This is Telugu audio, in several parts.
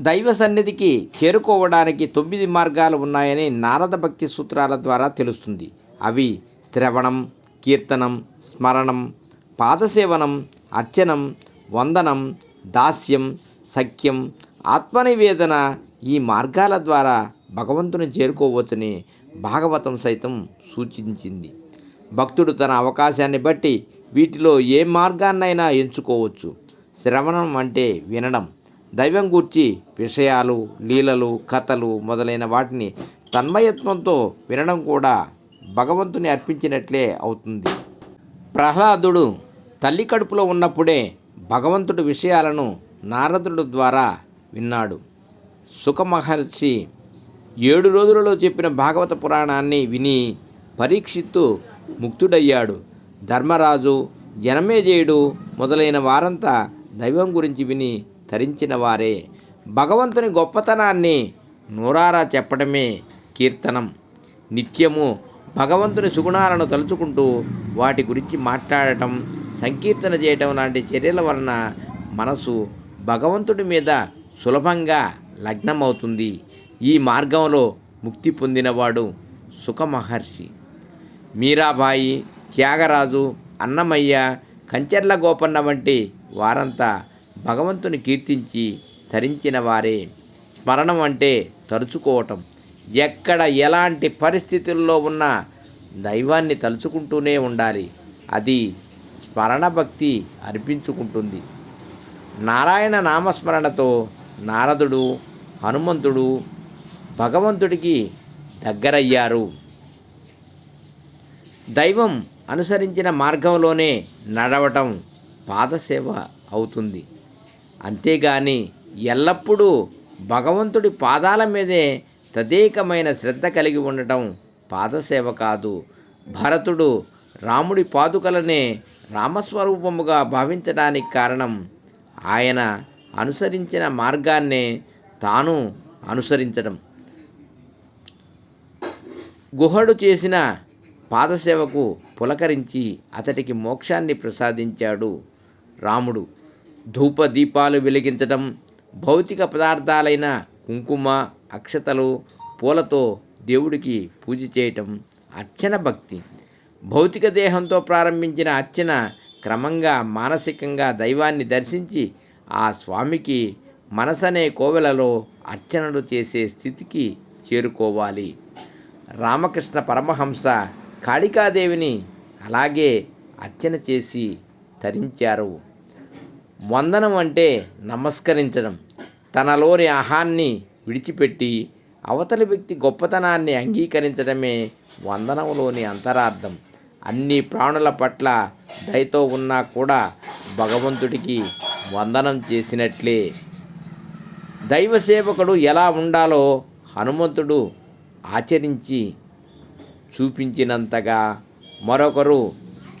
దైవ సన్నిధికి చేరుకోవడానికి తొమ్మిది మార్గాలు ఉన్నాయని నారద భక్తి సూత్రాల ద్వారా తెలుస్తుంది. అవి శ్రవణం కీర్తనం స్మరణం పాదసేవనం అర్చనం వందనం దాస్యం సఖ్యం ఆత్మనివేదన ఈ మార్గాల ద్వారా భగవంతుని చేరుకోవచ్చని భాగవతం సైతం సూచించింది. భక్తుడు తన అవకాశాన్ని బట్టి వీటిలో ఏ మార్గాన్నైనా ఎంచుకోవచ్చు. శ్రవణం అంటే వినడం. దైవం గూర్చి విషయాలు లీలలు కథలు మొదలైన వాటిని తన్మయత్వంతో వినడం కూడా భగవంతుని అర్పించినట్లే అవుతుంది. ప్రహ్లాదుడు తల్లి కడుపులో ఉన్నప్పుడే భగవంతుడి విషయాలను నారదుడు ద్వారా విన్నాడు. సుఖమహర్షి ఏడు రోజులలో చెప్పిన భాగవత పురాణాన్ని విని పరీక్షిత్తు ముక్తుడయ్యాడు. ధర్మరాజు జనమేజయుడు మొదలైన వారంతా దైవం గురించి విని ధరించిన వారే. భగవంతుని గొప్పతనాన్ని నూరారా చెప్పడమే కీర్తనం. నిత్యము భగవంతుని సుగుణాలను తలుచుకుంటూ వాటి గురించి మాట్లాడటం సంకీర్తన చేయటం లాంటి చర్యల వలన మనసు భగవంతుడి మీద సులభంగా లగ్నమవుతుంది. ఈ మార్గంలో ముక్తి పొందినవాడు సుఖమహర్షి. మీరాబాయి త్యాగరాజు అన్నమయ్య కంచెర్ల గోపన్న వంటి వారంతా భగవంతుని కీర్తించి తరించిన వారే. స్మరణం అంటే తలుచుకోవటం. ఎక్కడ ఎలాంటి పరిస్థితుల్లో ఉన్నా దైవాన్ని తలుచుకుంటూనే ఉండాలి. అది స్మరణ భక్తి అర్పించుకుంటుంది. నారాయణ నామస్మరణతో నారదుడు హనుమంతుడు భగవంతుడికి దగ్గరయ్యారు. దైవం అనుసరించిన మార్గంలోనే నడవటం పాదసేవ అవుతుంది. అంతేగాని ఎల్లప్పుడూ భగవంతుడి పాదాల మీదే తదేకమైన శ్రద్ధ కలిగి ఉండటం పాదసేవ కాదు భరతుడు రాముడి పాదుకలనే రామస్వరూపముగా భావించడానికి కారణం ఆయన అనుసరించిన మార్గాన్నే తాను అనుసరించడం. గుహడు చేసిన పాదసేవకు పులకరించి అతడికి మోక్షాన్ని ప్రసాదించాడు రాముడు. ధూప దీపాలు వెలిగించడం భౌతిక పదార్థాలైన కుంకుమ అక్షతలు పూలతో దేవుడికి పూజ చేయటం అర్చన భక్తి. భౌతిక దేహంతో ప్రారంభించిన అర్చన క్రమంగా మానసికంగా దైవాన్ని దర్శించి ఆ స్వామికి మనసనే కోవెలలో అర్చనలు చేసే స్థితికి చేరుకోవాలి. రామకృష్ణ పరమహంస కాళికాదేవిని అలాగే అర్చన చేసి తరించారు. వందనం అంటే నమస్కరించడం. తనలోని అహాన్ని విడిచిపెట్టి అవతలి వ్యక్తి గొప్పతనాన్ని అంగీకరించడమే వందనంలోని అంతరార్థం. అన్ని ప్రాణుల పట్ల దయతో ఉన్నా కూడా భగవంతుడికి వందనం చేసినట్లే. దైవ సేవకుడు ఎలా ఉండాలో హనుమంతుడు ఆచరించి చూపించినంతగా మరొకరు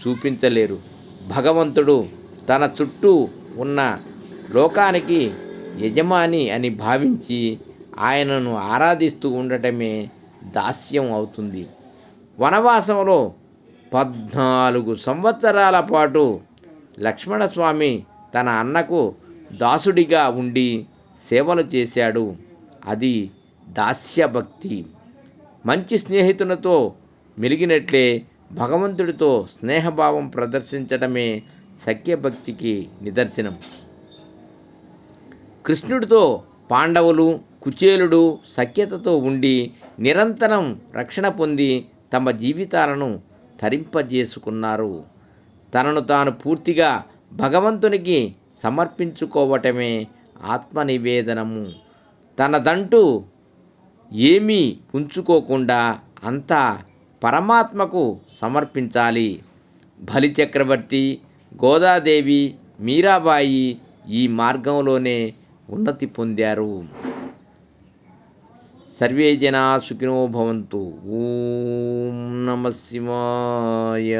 చూపించలేరు. భగవంతుడు తన చుట్టూ ఉన్న లోకానికి యజమాని అని భావించి ఆయనను ఆరాధిస్తూ ఉండటమే దాస్యం అవుతుంది. వనవాసంలో పద్నాలుగు సంవత్సరాల పాటు లక్ష్మణస్వామి తన అన్నకు దాసుడిగా ఉండి సేవలు చేశాడు. అది దాస్యభక్తి. మంచి స్నేహితులతో మెలిగినట్లే భగవంతుడితో స్నేహభావం ప్రదర్శించడమే సఖ్యభక్తికి నిదర్శనం. కృష్ణుడితో పాండవులు కుచేలుడు సఖ్యతతో ఉండి నిరంతరం రక్షణ పొంది తమ జీవితాలను తరింపజేసుకున్నారు. తనను తాను పూర్తిగా భగవంతునికి సమర్పించుకోవటమే ఆత్మనివేదనము. తనదంటూ ఏమీ ఉంచుకోకుండా అంతా పరమాత్మకు సమర్పించాలి. బలిచక్రవర్తి గోదాదేవి మీరాబాయి ఈ మార్గంలోనే ఉన్నతి పొందారు. సర్వే జనా సుఖినో భవంతు. ఓం నమ శివాయ.